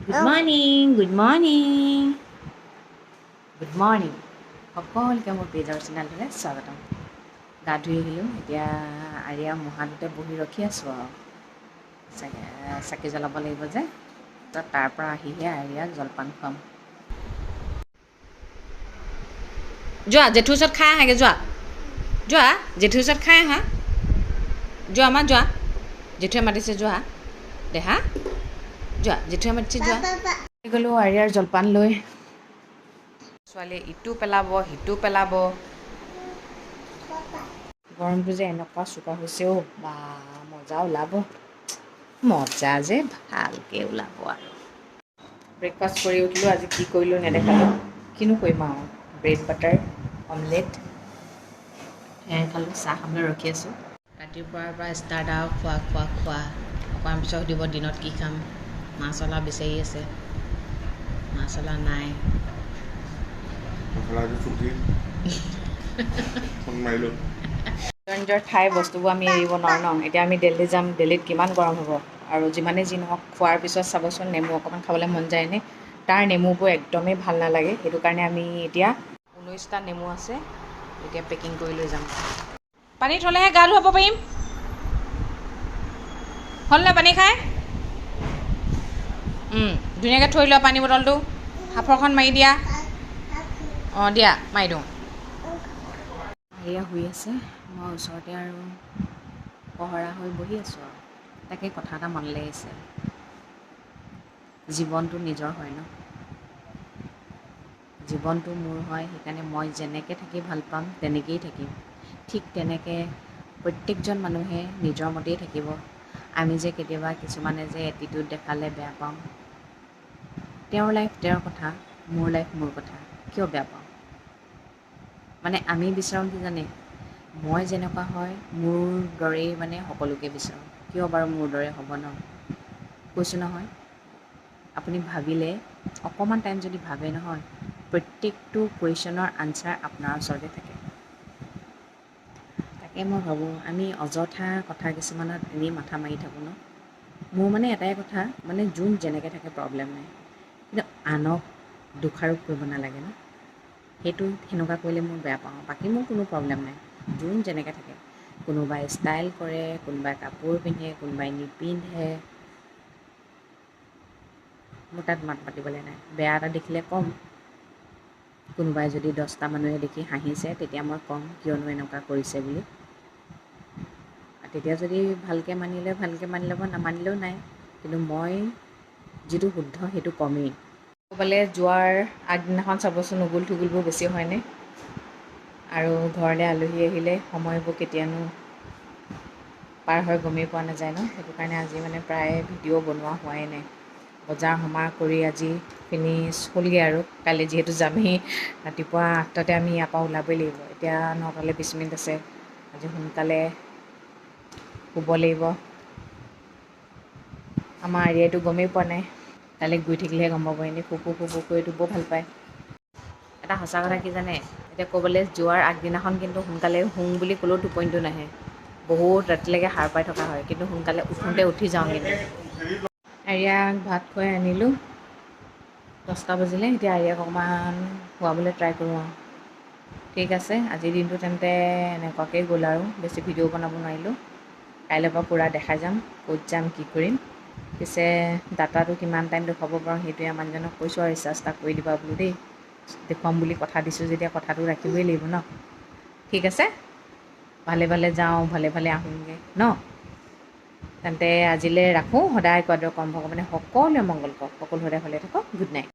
Good morning good morning good morning সকলোকে মোৰ পেজৰ চেনেলটোলৈ স্বাগতম গা ধুই আহিলোঁ এতিয়া আৰিয়া মহাটোতে বহি ৰখি আছোঁ আৰু চাকি চাকি জ্বলাব লাগিব যে তাৰ পৰা আহিহে আৰিয়াক জলপান খুৱাম যোৱা জেঠুৰ ওচৰত খাই আহাগৈ যোৱা যোৱা জেঠুৰ ওচৰত খাই আহা যোৱা আমাৰ যোৱা জেঠুৱে মাতিছে যোৱা দেহা যোৱা জেঠুৱে মাতিছে যোৱা। গ'লোঁ আৰিয়াৰ জলপান লৈ। ছোৱালীয়ে ইটো পেলাব সিটো পেলাব। গৰমটো যে এনেকুৱা চোকা হৈছে অ' বা মজা ওলাব। মজা যে ভালকৈ ওলাব আৰু। ব্ৰেকফাষ্ট কৰি উঠিলোঁ আজি কি কৰিলোঁ নেদেখালোঁ। কিনো কৰিম আৰু ব্ৰেড বাটাৰ অমলেট সেয়াই খালোঁ চাহ খাবলৈ ৰখি আছোঁ। ৰাতিপুৱাৰ পৰা ষ্টাৰ্ট আৰু খোৱা খোৱা খোৱা। অকণমান পিছত সুধিব দিনত কি খাম। মাছলা বিচাৰি আছে মাছলা নাই নিজৰ নিজৰ ঠাই বস্তুবোৰ আমি এৰিব নোৱাৰোঁ ন এতিয়া আমি দিল্লী যাম দিল্লীত কিমান গৰম হ'ব আৰু যিমানেই যি নহওক খোৱাৰ পিছত চাবচোন নেমু অকণমান খাবলৈ মন যায়নে তাৰ নেমুবোৰ একদমেই ভাল নালাগে সেইটো কাৰণে আমি এতিয়া ঊনৈছটা নেমু আছে এতিয়া পেকিং কৰি লৈ যাম পানী থ'লেহে গা ধুৱাব পাৰিম হ'লনে পানী খাই ধুনীয়াকৈ থৈ লোৱা পানী বটলটো। সাঁফৰখন মাৰি দিয়া। অঁ দিয়া মাৰি দিওঁ। হেৰিয়া শুই আছে। মই ওচৰতে আৰু পহৰা হৈ বহি আছোঁ আৰু। তাকে কথা এটা মন লাগিছে জীৱনটো নিজৰ হয় ন? জীৱনটো মোৰ হয় সেইকাৰণে মই যেনেকৈ থাকি ভাল পাম তেনেকেই থাকিম। ঠিক তেনেকৈ প্ৰত্যেকজন মানুহে নিজৰ মতেই থাকিব। আমি যে কেতিয়াবা কিছুমানে যে এটিটিউড দেখালে বেয়া পাওঁ। তেওঁৰ লাইফ তেওঁৰ কথা মোৰ লাইফ মোৰ কথা কিয় বেয়া পাওঁ? মানে আমি বিচাৰোঁ কি জানে? মই যেনেকুৱা হয় মোৰ দৰেই মানে সকলোকে বিচাৰোঁ। কিয় বাৰু মোৰ দৰে হ'ব ন? কৈছোঁ নহয় আপুনি ভাবিলে অকণমান টাইম যদি ভাবে নহয় প্ৰত্যেকটো কুৱেশ্যনৰ আনচাৰ আপোনাৰ ওচৰতে থাকে। তাকে মই ভাবোঁ আমি অযথা কথা কিছুমানত এনেই মাথা মাৰি থাকোঁ ন? মোৰ মানে এটাই কথা মানে যোন যেনেকৈ থাকে প্ৰব্লেম নাই। কিন্তু আনক দোষাৰোপ কৰিব নালাগে ন? সেইটো সেনেকুৱা কৰিলে মোৰ বেয়া পাওঁ। বাকী মোৰ কোনো প্ৰব্লেম নাই। যোন যেনেকৈ থাকে কোনোবাই ষ্টাইল কৰে কোনোবাই কাপোৰ পিন্ধে কোনোবাই নিপিন্ধে। মোৰ তাত মাত পাতিবলৈ নাই। বেয়া এটা দেখিলে ক'ম। কোনোবাই যদি দহটা মানুহে দেখি হাঁহিছে তেতিয়া মই ক'ম কিয়নো এনেকুৱা কৰিছে বুলি। তেতিয়া যদি ভালকৈ মানিলে ভালকৈ মানি ল'ব নামানিলেও নাই। কিন্তু মই যিটো শুদ্ধ সেইটো কমেই। ক'ৰবালৈ যোৱাৰ আগদিনাখন চাবচোন উগুল থুগুলবোৰ বেছি হয়নে? আৰু ঘৰলৈ আলহী আহিলে সময়বোৰ কেতিয়ানো পাৰ হয় গমেই পোৱা নাযায় ন? সেইটো কাৰণে আজি মানে প্ৰায় ভিডিঅ' বনোৱা হোৱাই নাই। বজাৰ সমাৰ কৰি আজি ফিনিছ হ'লগৈ আৰু। কাইলৈ যিহেতু যামেই ৰাতিপুৱা আঠটাতে আমি ইয়াৰ পৰা ওলাবই লাগিব। এতিয়া নটালৈ বিছ মিনিট আছে। আজি সোনকালে শুব লাগিব। আমাৰ আৰিয়াইটো গমেই পোৱা নাই। কাইলৈ গৈ থাকিলেহে গম পাব এনেই শুকু কৰিতো বৰ ভাল পায়। এটা সঁচা কথা কি জানে এতিয়া ক'ৰবালৈ যোৱাৰ আগদিনাখন কিন্তু সোনকালে শুওঁ বুলি ক'লেও টোপনিটো নাহে। বহুত ৰাতিলৈকে সাৰ পাই থকা হয় কিন্তু সোনকালে উঠোঁতে উঠি যাওঁ কিন্তু আৰিয়াক ভাত খুৱাই আনিলোঁ। দহটা বাজিলে এতিয়া আৰিয়াক অকণমান শুৱাবলৈ ট্ৰাই কৰোঁ আৰু। ঠিক আছে আজিৰ দিনটো তেন্তে এনেকুৱাকৈ গ'ল আৰু বেছি ভিডিঅ' বনাব নোৱাৰিলোঁ। কাইলৈৰ পৰা পূৰা দেখাই যাম ক'ত যাম কি কৰিম। পিছে ডাটাটো কিমান টাইম দেখুৱাব পাৰোঁ সেইটোৱে মানুহজনক কৈছোঁ আৰু ৰিচাৰ্জ এটা কৰি দিবা বোলো দেই। দেখুৱাম বুলি কথা দিছোঁ যেতিয়া কথাটো ৰাখিবই লাগিব ন। ঠিক আছে? ভালে ভালে যাওঁ ভালে ভালে আহোঁগৈ ন। তেন্তে আজিলৈ ৰাখোঁ। সদায় কোৱাদৰে কম ভগৱানে সকলোৱে মংগল কৰক। সকলো সদায় ভালে থাকক। Good night